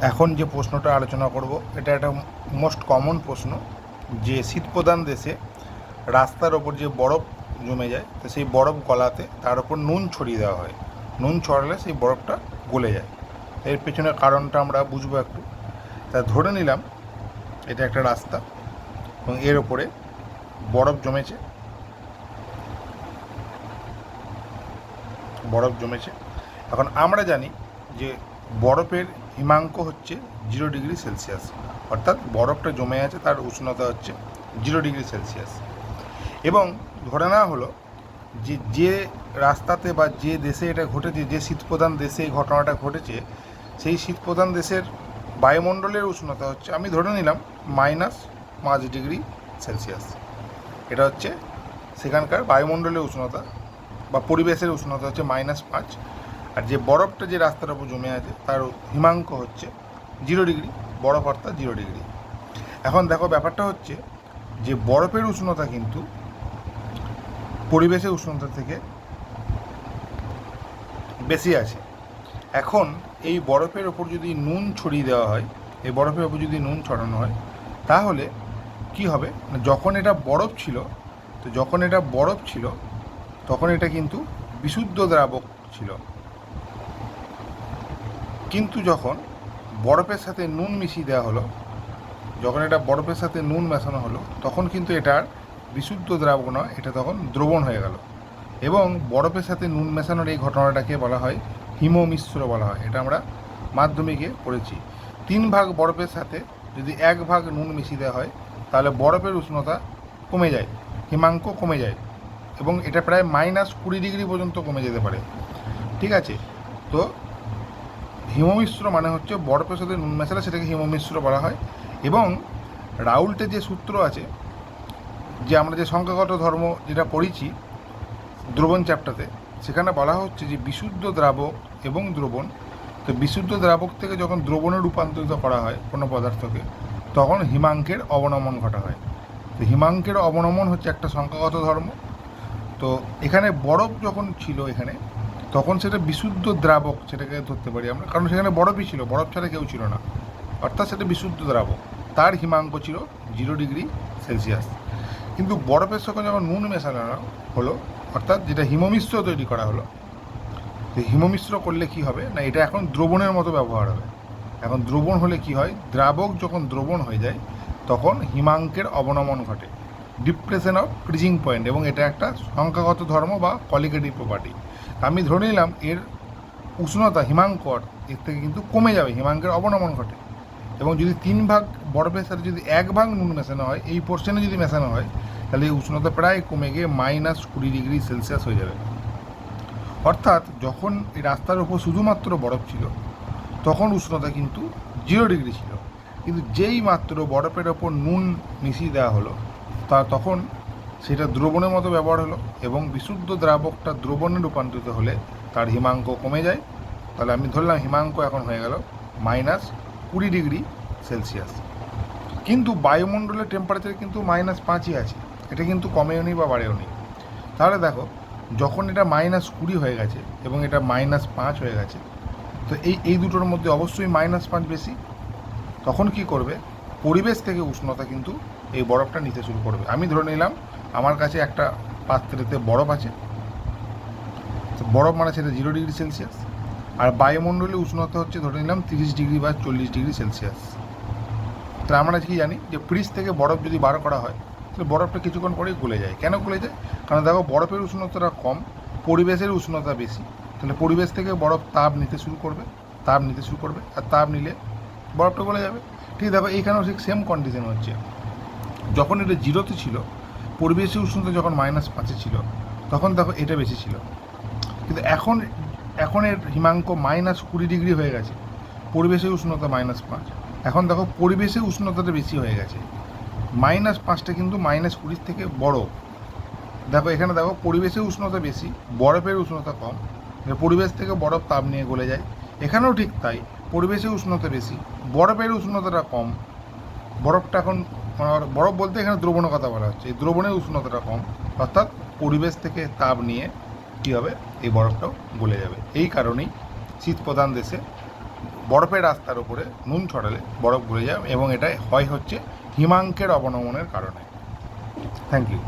এখন যে প্রশ্নটা আলোচনা করব, এটা একটা মোস্ট কমন প্রশ্ন, যে শীতপ্রধান দেশে রাস্তার ওপর যে বরফ জমে যায়, তো সেই বরফ গলাতে তার উপর নুন ছড়িয়ে দেওয়া হয়। নুন ছড়ালে সেই বরফটা গলে যায়। এর পেছনের কারণটা আমরা বুঝব একটু। তা ধরে নিলাম, এটা একটা রাস্তা, এবং এর ওপরে বরফ জমেছে। বরফ জমেছে। এখন আমরা জানি যে বরফের হিমাঙ্ক হচ্ছে জিরো ডিগ্রি সেলসিয়াস। অর্থাৎ বরফটা জমে আছে, তার উষ্ণতা হচ্ছে জিরো ডিগ্রি সেলসিয়াস। এবং ধরে নেওয়া হলো যে যে রাস্তাতে বা যে দেশে এটা ঘটেছে, যে শীতপ্রধান দেশে এই ঘটনাটা ঘটেছে, সেই শীতপ্রধান দেশের বায়ুমণ্ডলের উষ্ণতা হচ্ছে, আমি ধরে নিলাম মাইনাস পাঁচ ডিগ্রি সেলসিয়াস। এটা হচ্ছে সেখানকার বায়ুমণ্ডলের উষ্ণতা বা পরিবেশের উষ্ণতা হচ্ছে মাইনাস পাঁচ। আর যে বরফটা যে রাস্তার উপর জমে আছে, তার হিমাঙ্ক হচ্ছে জিরো ডিগ্রি বরফ অর্থাৎ জিরো ডিগ্রি এখন দেখো ব্যাপারটা হচ্ছে যে বরফের উষ্ণতা কিন্তু পরিবেশের উষ্ণতা থেকে বেশি আছে। এখন এই বরফের ওপর যদি নুন ছড়িয়ে দেওয়া হয়, এই বরফের ওপর যদি নুন ছড়ানো হয়, তাহলে কি হবে? না যখন এটা বরফ ছিল, তো যখন এটা বরফ ছিল, তখন এটা কিন্তু বিশুদ্ধ দ্রাবক ছিল। কিন্তু যখন বরফের সাথে নুন মিশিয়ে দেওয়া হলো, যখন এটা বরফের সাথে নুন মেশানো হলো, তখন কিন্তু এটার বিশুদ্ধ দ্রাবক নয় এটা তখন দ্রবণ হয়ে গেল। এবং বরফের সাথে নুন মেশানোর এই ঘটনাটাকে বলা হয় হিমমিশ্র বলা হয়। এটা আমরা মাধ্যমিকে পড়েছি। তিন ভাগ বরফের সাথে যদি এক ভাগ নুন মিশিয়ে দেওয়া হয়, তাহলে বরফের উষ্ণতা কমে যায়, হিমাঙ্ক কমে যায় এবং এটা প্রায় মাইনাস কুড়ি ডিগ্রি পর্যন্ত কমে যেতে পারে। ঠিক আছে? তো হিমমিশ্র মানে হচ্ছে বরফের সাথে নুন মেশালে সেটাকে হিমমিশ্র বলা হয়। এবং রাউল্টের যে সূত্র আছে, যে আমরা যে সংখ্যাগত ধর্ম যেটা পড়েছি দ্রবণ চ্যাপ্টারতে, সেখানে বলা হচ্ছে যে বিশুদ্ধ দ্রাবক এবং দ্রবণ, তো বিশুদ্ধ দ্রাবক থেকে যখন দ্রবণে রূপান্তরিত করা হয় কোনো পদার্থকে, তখন হিমাঙ্কের অবনমন ঘটা হয়। তো হিমাঙ্কের অবনমন হচ্ছে একটা সংখ্যাগত ধর্ম। তো এখানে বরফ যখন ছিল এখানে তখন সেটা বিশুদ্ধ দ্রাবক সেটাকে ধরতে পারি আমরা। কারণ সেখানে বরফই ছিল, বরফ ছাড়া কেউ ছিল না। অর্থাৎ সেটা বিশুদ্ধ দ্রাবক। তার হিমাঙ্ক ছিল জিরো ডিগ্রি সেলসিয়াস। কিন্তু বরফের সঙ্গে যখন নুন মেশানো হলো, অর্থাৎ যেটা হিমমিশ্র তৈরি করা হলো তো হিমমিশ্র করলে কি হবে? না, এটা এখন দ্রবণের মতো ব্যবহার হবে। এখন দ্রবণ হলে কি হয়? দ্রাবক যখন দ্রবণ হয়ে যায়, তখন হিমাঙ্কের অবনমন ঘটে। ডিপ্রেশন অফ ক্রিজিং পয়েন্ট এবং এটা একটা সংখ্যাগত ধর্ম বা কলিগেটিভ প্রপার্টি আমি ধরে নিলাম এর উষ্ণতা হিমাঙ্কর, এর থেকে কিন্তু কমে যাবে, হিমাঙ্কের অবনমন ঘটে। এবং যদি তিন ভাগ বরফের সাথে যদি এক ভাগ নুন মেশানো হয়, এই পোর্শনে যদি মেশানো হয়, তাহলে এই উষ্ণতা প্রায় কমে গিয়ে মাইনাস কুড়ি ডিগ্রি সেলসিয়াস হয়ে যাবে। অর্থাৎ যখন এই রাস্তার উপর শুধুমাত্র বরফ ছিল, তখন উষ্ণতা কিন্তু জিরো ডিগ্রি ছিল। কিন্তু যেই মাত্র বরফের ওপর নুন মিশিয়ে দেওয়া হলো, তা তখন সেটা দ্রবণের মতো ব্যবহার হলো এবং বিশুদ্ধ দ্রাবকটা দ্রবণে রূপান্তরিত হলে তার হিমাঙ্ক কমে যায়। তাহলে আমি ধরলাম হিমাঙ্ক এখন হয়ে গেল মাইনাস কুড়ি ডিগ্রি সেলসিয়াস। কিন্তু বায়ুমণ্ডলের টেম্পারেচার কিন্তু মাইনাস পাঁচই আছে। এটা কিন্তু কমেও নি বা বাড়েও নি। তাহলে দেখো, যখন এটা মাইনাস কুড়ি হয়ে গেছে এবং এটা মাইনাস পাঁচ হয়ে গেছে, তো এই এই দুটোর মধ্যে অবশ্যই মাইনাস পাঁচ বেশি। তখন কি করবে? পরিবেশ থেকে উষ্ণতা কিন্তু এই বরফটা নিতে শুরু করবে। আমি ধরে নিলাম আমার কাছে একটা পাত্রেতে বরফ আছে। তো বরফ মানে সেটা জিরো ডিগ্রি সেলসিয়াস আর বায়ুমণ্ডলে উষ্ণতা হচ্ছে ধরে নিলাম তিরিশ ডিগ্রি বা চল্লিশ ডিগ্রি সেলসিয়াস তাহলে আমরা কি জানি যে ফ্রিজ থেকে বরফ যদি বার করা হয়, তাহলে বরফটা কিছুক্ষণ পরেই গলে যায়। কেন গলে যায়? কারণ দেখো, বরফের উষ্ণতাটা কম, পরিবেশের উষ্ণতা বেশি। তাহলে পরিবেশ থেকে বরফ তাপ নিতে শুরু করবে, তাপ নিতে শুরু করবে, আর তাপ নিলে বরফটা গলে যাবে। ঠিক দেখো, এইখানেও ঠিক সেম কন্ডিশন হচ্ছে। যখন এটা জিরোতে ছিল পরিবেশের উষ্ণতা যখন মাইনাস পাঁচে ছিল, তখন দেখো এটা বেশি ছিল। কিন্তু এখন এখন এর হিমাঙ্ক মাইনাস কুড়ি ডিগ্রি হয়ে গেছে। পরিবেশের উষ্ণতা মাইনাস পাঁচ। এখন দেখো পরিবেশের উষ্ণতাটা বেশি হয়ে গেছে। মাইনাস পাঁচটা কিন্তু মাইনাস কুড়ির থেকে বড়। দেখো এখানে দেখো পরিবেশের উষ্ণতা বেশি, বরফের উষ্ণতা কম। পরিবেশ থেকে বরফ তাপ নিয়ে গলে যায়। এখানেও ঠিক তাই পরিবেশের উষ্ণতা বেশি, বরফের উষ্ণতাটা কম। বরফটা এখন বরফ বলতে এখানে দ্রবণের কথা বলা হচ্ছে। এই দ্রবণের উষ্ণতাটা কম। অর্থাৎ পরিবেশ থেকে তাপ নিয়ে কী হবে? এই বরফটাও গলে যাবে। এই কারণেই শীত প্রধান দেশে বরফের রাস্তার উপরে নুন ছড়ালে বরফ গলে যাবে এবং এটা হয় হচ্ছে হিমাঙ্কের অবনমনের কারণে। Thank you